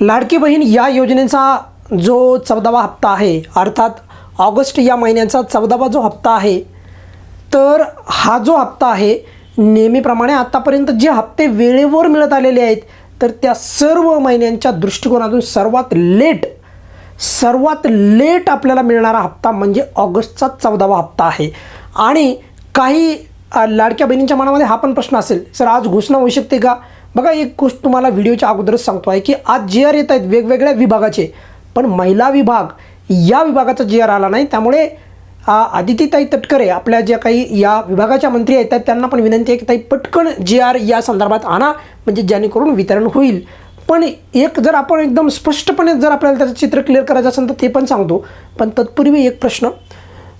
लाडकी बहीण या योजनेचा जो चौदावा हप्ता आहे अर्थात ऑगस्ट या महिन्याचा चौदावा जो हप्ता आहे तर हा जो हप्ता आहे नेहमीप्रमाणे आत्तापर्यंत जे हप्ते वेळेवर मिळत आलेले आहेत तर त्या सर्व महिन्यांच्या दृष्टिकोनातून सर्वात लेट सर्वात लेट आपल्याला मिळणारा हप्ता म्हणजे ऑगस्टचा चौदावा हप्ता आहे. आणि काही लाडक्या बहिणींच्या मनामध्ये हा पण प्रश्न असेल सर आज घोषणा होऊ शकते का? बघा एक गोष्ट तुम्हाला व्हिडिओच्या अगोदरच सांगतो आहे की आज जे आर येत आहेत वेगवेगळ्या विभागाचे पण महिला विभाग या विभागाचा जे आर आला नाही त्यामुळे आदितीताई तटकरे आपल्या ज्या काही या विभागाच्या मंत्री आहेत त्यांना पण विनंती आहे की ताई पटकन जे आर या संदर्भात आणा म्हणजे जेणेकरून वितरण होईल. पण एक जर आपण एकदम स्पष्टपणे जर आपल्याला त्याचं चित्र क्लिअर करायचं असेल तर ते पण सांगतो. पण तत्पूर्वी एक प्रश्न.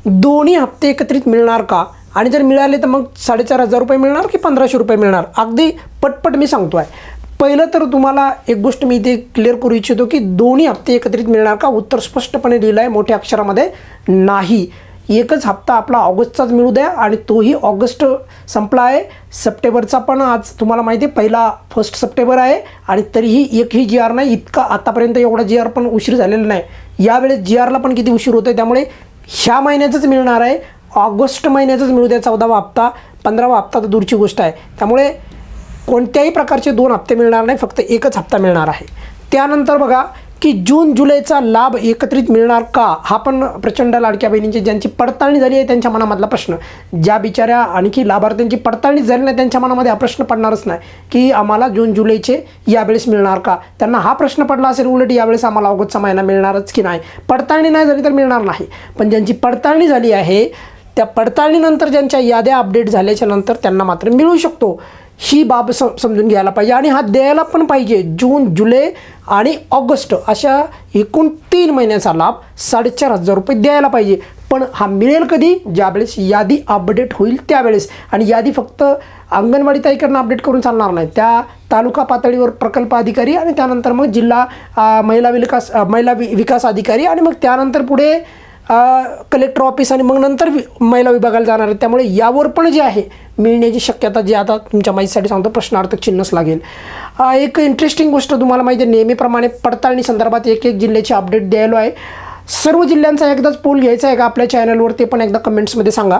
दोन्ही हप्ते एकत्रित मिळणार का? आणि जर मिळाले तर मग साडेचार हजार रुपये मिळणार की पंधराशे रुपये मिळणार? अगदी पटपट मी सांगतो आहे पहिलं तर तुम्हाला एक गोष्ट मी इथे क्लिअर करू इच्छितो की दोन्ही हप्ते एकत्रित मिळणार का? उत्तर स्पष्टपणे लिहिलं आहे मोठ्या अक्षरामध्ये नाही. एकच हप्ता आपला ऑगस्टचाच मिळू द्या आणि तोही ऑगस्ट संपला आहे. सप्टेंबरचा पण आज तुम्हाला माहिती आहे पहिला फर्स्ट सप्टेंबर आहे आणि तरीही एकही जी आर नाही. इतका आतापर्यंत एवढा जी आर पण उशीर झालेला नाही. यावेळेस जी आरला पण किती उशीर होतो आहे त्यामुळे ह्या महिन्याचंच मिळणार आहे. ऑगस्ट महिन्याचाच मिळू द्या चौदावा हप्ता पंधरावा हप्ता तर दूरची गोष्ट आहे. त्यामुळे कोणत्याही प्रकारचे दोन हप्ते मिळणार नाही फक्त एकच हप्ता मिळणार आहे. त्यानंतर बघा की जून जुलैचा लाभ एकत्रित मिळणार का? हा पण प्रचंड लाडक्या बहिणींची ज्यांची पडताळणी झाली आहे त्यांच्या मनामधला प्रश्न. ज्या बिचाऱ्या आणखी लाभार्थ्यांची पडताळणी झाली नाही त्यांच्या मनामध्ये हा प्रश्न पडणारच नाही की आम्हाला जून जुलैचे यावेळेस मिळणार का? त्यांना हा प्रश्न पडला असेल उलट यावेळेस आम्हाला ऑगस्टचा महिना मिळणारच की नाही? पडताळणी नाही झाली तर मिळणार नाही. पण ज्यांची पडताळणी झाली आहे त्या पडताळणीनंतर ज्यांच्या याद्या अपडेट झाल्याच्यानंतर त्यांना मात्र मिळू शकतो. ही बाब सम समजून घ्यायला पाहिजे आणि हा द्यायला पण पाहिजे. जून जुलै आणि ऑगस्ट अशा एकूण तीन महिन्याचा लाभ साडेचार हजार रुपये द्यायला पाहिजे. पण हा मिळेल कधी? ज्यावेळेस यादी अपडेट होईल त्यावेळेस. आणि यादी फक्त अंगणवाडी ताईकडनं अपडेट करून चालणार नाही. त्या तालुका पातळीवर प्रकल्प अधिकारी आणि त्यानंतर मग जिल्हा महिला विकास महिला वि विकास अधिकारी आणि मग त्यानंतर पुढे कलेक्टर ऑफिस आणि मग नंतर वि महिला विभागाला जाणार आहे त्यामुळे यावर पण जे आहे मिळण्याची शक्यता जी आता तुमच्या माहितीसाठी सांगतो प्रश्नार्थक चिन्हच लागेल. एक इंटरेस्टिंग गोष्ट तुम्हाला माहिती आहे नेहमीप्रमाणे पडताळणी संदर्भात एक एक जिल्ह्याची अपडेट द्यायलो आहे. सर्व जिल्ह्यांचा एकदाच पोल घ्यायचा आहे का? आपल्या चॅनलवर ते पण एकदा कमेंट्समध्ये सांगा.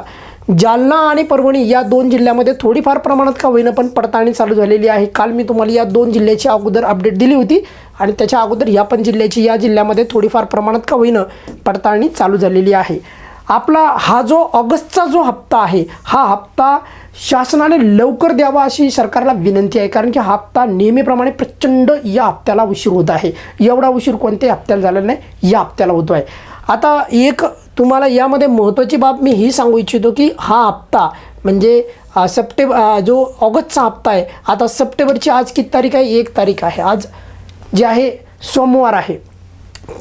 जालना आणि परभणी या दोन जिल्ह्यामध्ये थोडीफार प्रमाणात का होईना पण पडताळणी चालू झालेली आहे. काल मी तुम्हाला या दोन जिल्ह्याची अगोदर अपडेट दिली होती आणि त्याच्या अगोदर या पण जिल्ह्याची या जिल्ह्यामध्ये थोडीफार प्रमाणात का होईना पडताळणी चालू झालेली आहे. आपला हा जो ऑगस्टचा जो हप्ता आहे हा हप्ता शासनाने लवकर द्यावा अशी सरकारला विनंती आहे कारण की हा हप्ता नेहमीप्रमाणे प्रचंड या हप्त्याला उशीर होत आहे. एवढा उशीर कोणत्याही हप्त्याला झालेला नाही या हप्त्याला होतो आहे आता एक तुम्हाला यामध्ये महत्त्वाची बाब मी ही सांगू इच्छितो की हा हप्ता म्हणजे अ, सप्टेंबर जो ऑगस्टचा हप्ता आहे आता सप्टेंबरची आज किती तारीख आहे? एक तारीख आहे. आज जे आहे सोमवार आहे.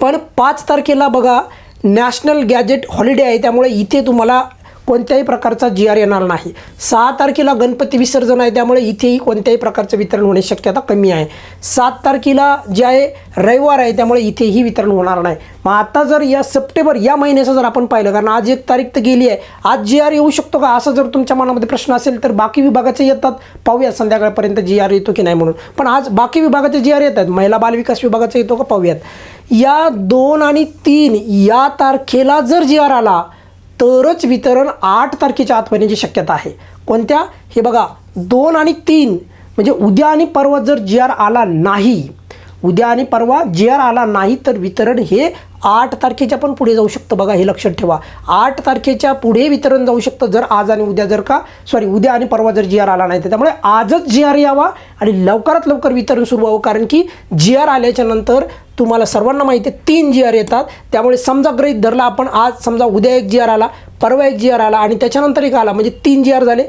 पण पाच तारखेला बघा नॅशनल गॅजेट हॉलिडे आहे त्यामुळे इथे तुम्हाला कोणत्याही प्रकारचा जी आर येणार नाही. सहा तारखेला गणपती विसर्जन आहे त्यामुळे इथेही कोणत्याही प्रकारचं वितरण होण्याची शक्यता कमी आहे. सात तारखेला जे आहे रविवार आहे त्यामुळे इथेही वितरण होणार नाही. मग आता जर या सप्टेंबर या महिन्याचं जर आपण पाहिलं कारण आज एक तारीख तर गेली आहे. आज जी आर येऊ शकतो का? असं जर तुमच्या मनामध्ये प्रश्न असेल तर बाकी विभागाचे येतात. पाहूया संध्याकाळपर्यंत जी आर येतो की नाही म्हणून. पण आज बाकी विभागाचे जी आर येतात महिला बालविकास विभागाचा येतो का? पाहूयात. या दोन आणि तीन या तारखेला जर जी आर आला तरच वितरण आठ तारखेच्या आत होण्याची शक्यता आहे. कोणत्या? हे बघा दोन आणि तीन म्हणजे उद्या आणि परवा जर जी आर आला नाही उद्या आणि परवा जी आर आला नाही तर वितरण हे आठ तारखेच्या पण पुढे जाऊ शकतं बघा हे लक्षात ठेवा. आठ तारखेच्या पुढे वितरण जाऊ शकतं जर आज आणि उद्या जर का सॉरी उद्या आणि परवा जर जी आर आला नाही तर त्यामुळे आजच जी आर यावा आणि लवकरात लवकर वितरण सुरू व्हावं कारण की जी आर आल्याच्यानंतर तुम्हाला सर्वांना माहिती आहे तीन जी आर येतात. त्यामुळे समजा गृहीत धरला आपण आज समजा उद्या एक जी आर आला परवा एक जी आर आला आणि त्याच्यानंतर एक आला म्हणजे तीन जी आर झाले.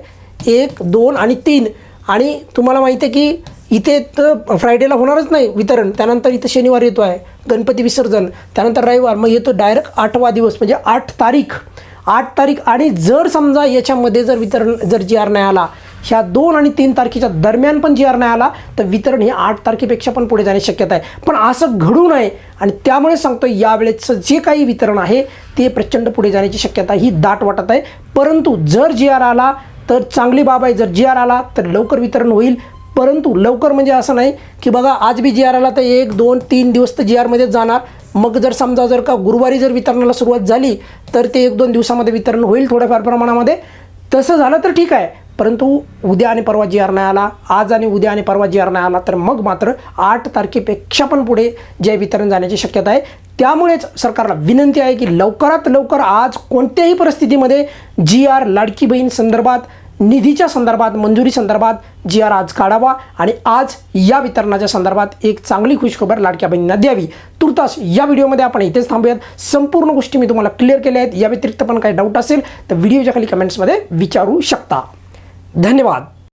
एक दोन आणि तीन. आणि तुम्हाला माहिती आहे की इथे तर फ्रायडेला होणारच नाही वितरण. त्यानंतर इथं शनिवार येतो आहे गणपती विसर्जन. त्यानंतर रविवार मग येतो डायरेक्ट आठवा दिवस म्हणजे आठ तारीख. आठ तारीख आणि जर समजा याच्यामध्ये जर वितरण जर जी आर नाही आला ह्या दोन आणि तीन तारखेच्या दरम्यान पण जी आर नाही आला तर वितरण हे आठ तारखेपेक्षा पण पुढे जाण्याची शक्यता आहे. पण असं घडू नये आणि त्यामुळे सांगतो यावेळेचं जे काही वितरण आहे ते प्रचंड पुढे जाण्याची शक्यता ही दाट वाटत आहे. परंतु जर जी आर आला तर चांगली बाब आहे जर जी आर आला तर लवकर वितरण होईल. परंतु लवकर म्हणजे असं नाही की बघा आज बी जी आर आला तर एक दोन तीन दिवस तर जी आरमध्येच जाणार. मग जर समजा जर का गुरुवारी जर वितरणाला सुरुवात झाली तर ते एक दोन दिवसामध्ये वितरण होईल थोड्याफार प्रमाणामध्ये. तसं झालं तर ठीक आहे. परंतु उद्या आणि परवा जी आर नाही आला आज आणि उद्या आणि परवा जी आर नाही आला तर मग मात्र आठ तारखेपेक्षा पण पुढे जे वितरण जाण्याची शक्यता आहे. त्यामुळेच सरकारला विनंती आहे की लवकरात लवकर आज कोणत्याही परिस्थितीमध्ये जी आर लाडकी बहीण संदर्भात निधीच्या संदर्भात मंजुरी संदर्भात जी आर आज काढावा आणि आज या वितरणाच्या संदर्भात एक चांगली खुशखबर लाडक्या बहिणींना द्यावी. तुर्तास या व्हिडिओमध्ये आपण इथेच थांबूयात. संपूर्ण गोष्टी मी तुम्हाला क्लिअर केल्या आहेत. या व्यतिरिक्त पण काही डाऊट असेल तर व्हिडिओच्या खाली कमेंट्समध्ये विचारू शकता. धन्यवाद.